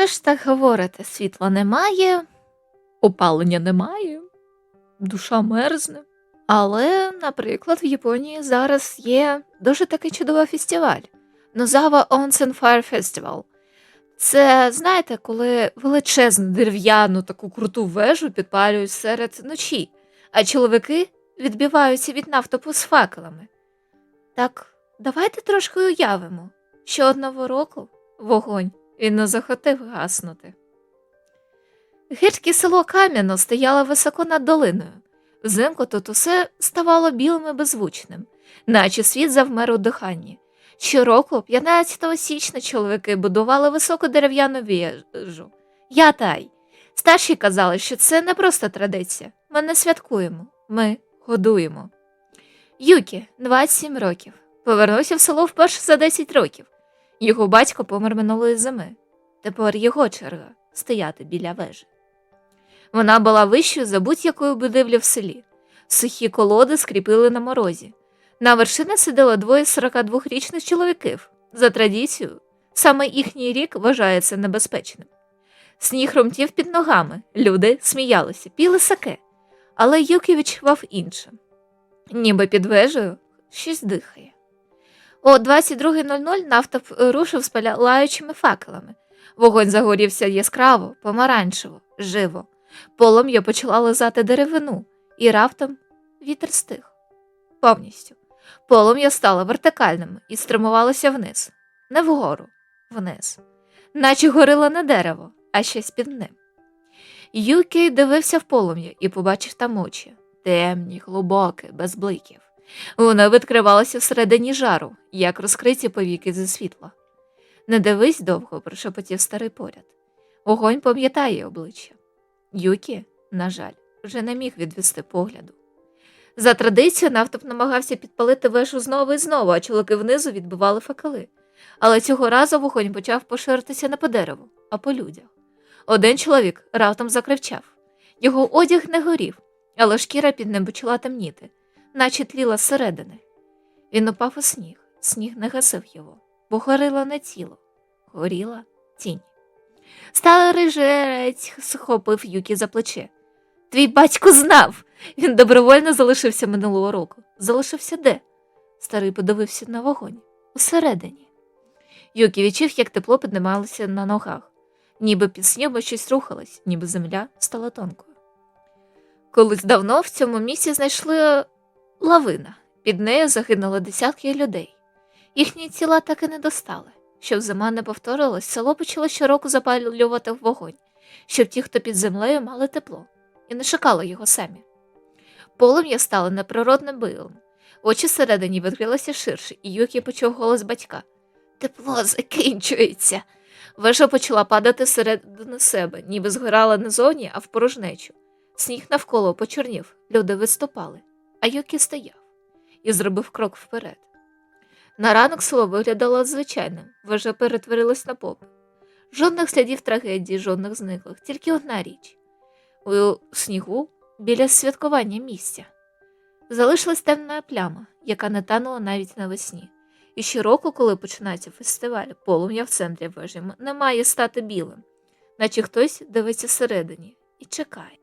Що ж так говорите? Світла немає, опалення немає, душа мерзне. Але, наприклад, в Японії зараз є дуже такий чудовий фестиваль Нозава Onsen Fire Festival. Це, знаєте, коли величезну дерев'яну таку круту вежу підпалюють серед ночі, а чоловіки відбиваються від нафтопу з факелами. Так, давайте трошки уявимо, що одного року вогонь він не захотів гаснути. Гірське село Кам'яно стояло високо над долиною. Взимку тут усе ставало білим і беззвучним, наче світ завмер у диханні. Щороку, 15 січня, чоловіки будували високу дерев'яну вежу. Ятай. Старші казали, що це не просто традиція. Ми не святкуємо, ми годуємо. Юкі, 27 років, повернувся в село вперше за 10 років. Його батько помер минулої зими. Тепер його черга стояти біля вежі. Вона була вищою за будь-якою будівлю в селі. Сухі колоди скріпили на морозі. На вершині сиділо двоє 42-річних чоловіків. За традицією, саме їхній рік вважається небезпечним. Сніг хромтів під ногами, люди сміялися, піли саке, але Юкі відчував інше. Ніби під вежею щось дихає. О 22.00 нафта рушив з палаючими факелами. Вогонь загорівся яскраво, помаранчево, живо. Полум'я почала лизати деревину, і раптом вітер стих. Повністю. Полум'я стало вертикальним і стримувалося вниз, не вгору, вниз, наче горило не дерево, а щось під ним. Юкій дивився в полум'я і побачив там очі темні, глибокі, без бликів. Воно відкривалося всередині жару, як розкриті повіки зі світла. Не дивись довго, прошепотів старий поряд. Огонь пам'ятає обличчя. Юкі, на жаль, вже не міг відвести погляду. За традицією, нафтоп намагався підпалити вежу знову і знову, а чоловіки внизу відбивали факели. Але цього разу вогонь почав поширитися не по дереву, а по людях. Один чоловік раптом закричав. Його одяг не горів, але шкіра під ним почала темніти, наче тліла зсередини. Він упав у сніг, сніг не гасив його, бо горіло не тіло, горіла тінь. Старий жрець схопив Юкі за плече. Твій батько знав. Він добровольно залишився минулого року. Залишився де? Старий подивився на вогонь усередині. Юкі відчув, як тепло піднімалося на ногах, ніби під снігом щось рухалось, ніби земля стала тонкою. Колись давно в цьому місці знайшли лавина. Під нею загинули десятки людей. Їхні тіла так і не достали. Щоб зима не повторилась, село почало щороку запалювати вогонь, щоб ті, хто під землею, мали тепло, і не шукали його самі. Полум'я стало неприродним билом. Очі всередині відкрилися ширше, і Юкі почув голос батька. Тепло закінчується. Вежа почала падати всередину себе, ніби згорала не зовні, а в порожнечу. Сніг навколо почорнів, люди виступали, а Юкі стояв і зробив крок вперед. На ранок село виглядало звичайним, вежа перетворилась на поп. Жодних слідів трагедії, жодних зниклих, тільки одна річ у снігу біля святкування місця. Залишилась темна пляма, яка не танула навіть навесні. І щороку, коли починається фестиваль, полум'я в центрі вежі не має стати білим, наче хтось дивиться всередині і чекає.